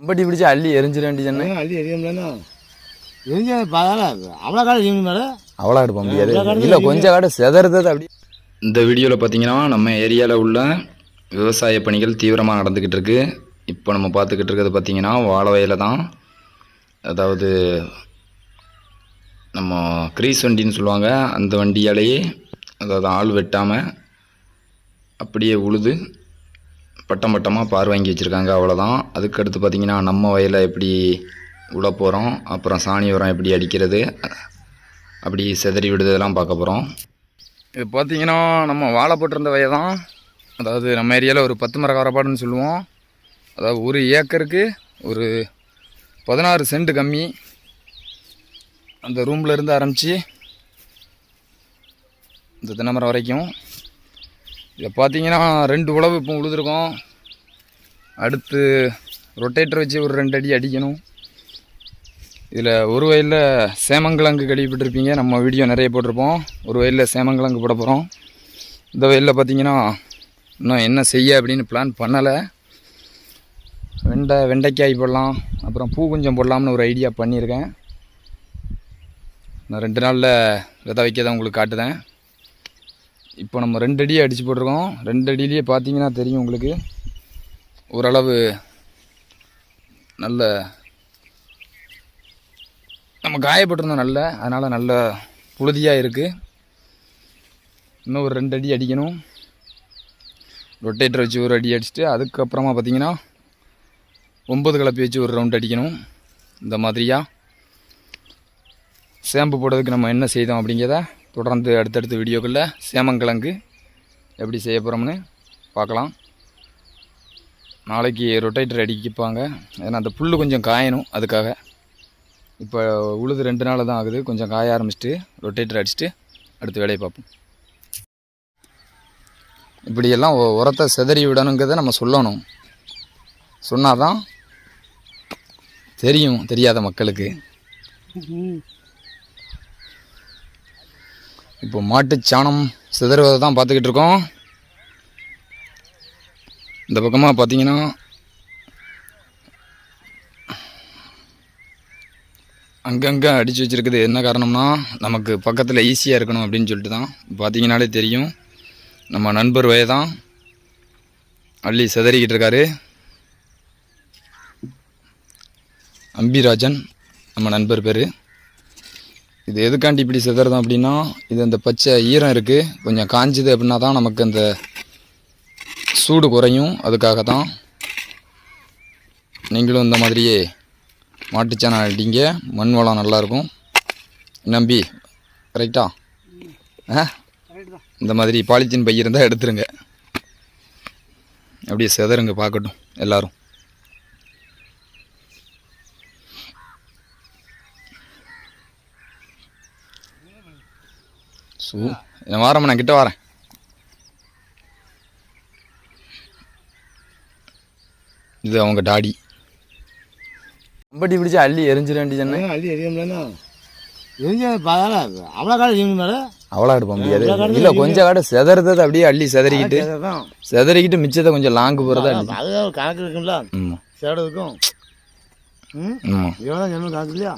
கம்பட்டி பிடிச்சி அள்ளி எரிஞ்சிட வேண்டியது அள்ளி எரியும்லண்ணா எரிஞ்ச அவ்வளோ எடுப்ப முடியாது காடு இல்லை கொஞ்சம் காடு செதறது அப்படி. இந்த வீடியோவில் பார்த்தீங்கன்னா நம்ம ஏரியாவில் உள்ள விவசாய பணிகள் தீவிரமாக நடந்துக்கிட்டு இருக்கு. இப்போ நம்ம பார்த்துக்கிட்டு இருக்கிறது பார்த்தீங்கன்னா வாழை வயலை தான். அதாவது நம்ம கிரீஸ் வண்டின்னு சொல்லுவாங்க அந்த வண்டியாலேயே அதாவது ஆள் வெட்டாமல் அப்படியே உழுது பட்டம் பட்டமாக பார் வாங்கி வச்சுருக்காங்க அவ்வளோதான் அதுக்கடுத்து பார்த்திங்கன்னா நம்ம வயலை எப்படி உழ போகிறோம் அப்புறம் சாணி உரம் எப்படி அடிக்கிறது அப்படி செதறி விடுறதெல்லாம் பார்க்க போகிறோம் இது பார்த்தீங்கன்னா நம்ம வாழை போட்டிருந்த வயல் தான். அதாவது நம்ம ஏரியாவில் ஒரு பத்து மர கவரப்பாடுன்னு சொல்லுவோம். அதாவது ஒரு ஏக்கருக்கு ஒரு பதினாறு சென்ட் கம்மி. அந்த ரூமில் இருந்து ஆரம்பித்து இந்த தென்னைமரம் வரைக்கும். இதை பார்த்தீங்கன்னா ரெண்டு உழவு இப்போ உழுதுருக்கோம். அடுத்து ரொட்டேட்டர் வச்சு ஒரு ரெண்டு அடி அடிக்கணும். இதில் ஒரு வயலில் சேமங்கிழங்கு கழுவிப்பட்டிருப்பீங்க நம்ம வீடியோ நிறைய போட்டிருப்போம். ஒரு வயலில் சேமங்கிழங்கு போட போகிறோம். இந்த வயலில் பார்த்தீங்கன்னா இன்னும் என்ன செய்ய அப்படின்னு பிளான் பண்ணலை. வெண்டை வெண்டைக்காய் போடலாம். அப்புறம் பூ கொஞ்சம் போடலாம்னு ஒரு ஐடியா பண்ணியிருக்கேன். நான் ரெண்டு நாளில் விதை வைக்க தான் உங்களுக்கு காட்டுதேன். இப்போ நம்ம ரெண்டு அடியே அடித்து போட்டிருக்கோம். ரெண்டு அடியிலேயே பார்த்தீங்கன்னா தெரியும் உங்களுக்கு. ஓரளவு நல்ல நம்ம காயப்பட்டிருந்தோம் நல்ல. அதனால் நல்ல புழுதியாக இருக்குது இன்னும் ஒரு ரெண்டு அடி அடிக்கணும். ரொட்டேட்டர் வச்சு ஒரு அடி அடிச்சுட்டு அதுக்கப்புறமா பார்த்தீங்கன்னா ஒம்பது கலப்பி வச்சு ஒரு ரவுண்ட் அடிக்கணும். இந்த மாதிரியாக சேம்பு போடுறதுக்கு நம்ம என்ன செய்தோம் அப்படிங்கிறத தொடர்ந்து அடுத்தடுத்த வீடியோக்களில் சேமங்கிழங்கு எப்படி செய்ய போகிறோம்னு பார்க்கலாம். நாளைக்கு ரொட்டேட்டர் அடிக்கிப்பாங்க ஏன்னா அந்த புல் கொஞ்சம் காயணும் அதுக்காக. இப்போ உழுது ரெண்டு நாள் தான் ஆகுது. கொஞ்சம் காய ஆரம்பிச்சிட்டு ரொட்டேட்டர் அடிச்சுட்டு அடுத்த வேலையை பார்ப்போம். இப்படியெல்லாம் உரத்தை சிதறி விடணுங்கிறத நம்ம சொல்லணும். சொன்னாதான் தெரியும் தெரியாத மக்களுக்கு. இப்போ மாட்டுச் சாணம் சிதறுவதை தான் பார்த்துக்கிட்டு இருக்கோம். இந்த பக்கமாக பார்த்தீங்கன்னா அங்கங்கே அடித்து வச்சிருக்குது. என்ன காரணம்னா நமக்கு பக்கத்தில் ஈஸியாக இருக்கணும் அப்படின்னு சொல்லிட்டு தான். பார்த்தீங்கனாலே தெரியும். நம்ம நண்பர் வய தான் அள்ளி சிதறிக்கிட்டு இருக்காரு. அம்பிராஜன் நம்ம நண்பர் பேர். இது எதுக்காண்டி இப்படி சிதறதும் அப்படின்னா இது அந்த பச்சை ஈரம் இருக்குது கொஞ்சம் காஞ்சிது அப்படின்னா தான் நமக்கு அந்த சூடு குறையும். அதுக்காக தான் நீங்களும் இந்த மாதிரியே மாட்டுச்சாணம் அடிங்க. மண் வளம் நல்லாயிருக்கும். நம்பி கரெக்டா ஆ? இந்த மாதிரி பாலித்தீன் பை இருந்தால் எடுத்துருங்க. அப்படியே செதறுங்க பார்க்கட்டும் எல்லோரும். சூ நான் வாரம்மா நான் கிட்ட வரேன். இது அவங்க டாடி. கம்பட்டி பிடிச்சி அள்ளி எரிஞ்சிட வேண்டியது அள்ளி எரியும்லண்ணா எரிஞ்ச பரவாயில்ல அவ்வளோ காலம் செய்யணும் மேடம் அவ்வளோ எடுப்ப முடியாது காடு இல்லை கொஞ்சம் காடு செதறது அப்படியே அள்ளி செதறிக்கிட்டு தான் செதறிக்கிட்டு மிச்சத்தை கொஞ்சம் லாங்கு போகிறதா அள்ளி அது கணக்கு இருக்கும்ல. ஆமாம் சேடுக்கும் ம்? ஆமாம் இவ்வளோ தான் ஜென்மம் கணக்கு இல்லையா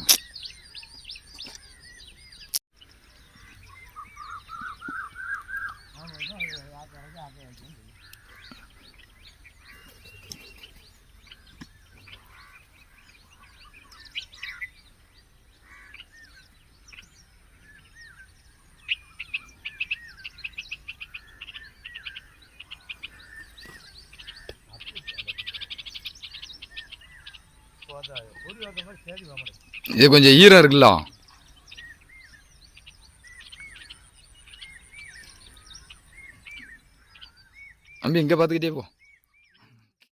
இது கொஞ்சம் ஈரம் இருக்குல்ல? தம்பி இங்கே பார்த்துக்கிட்டே போ.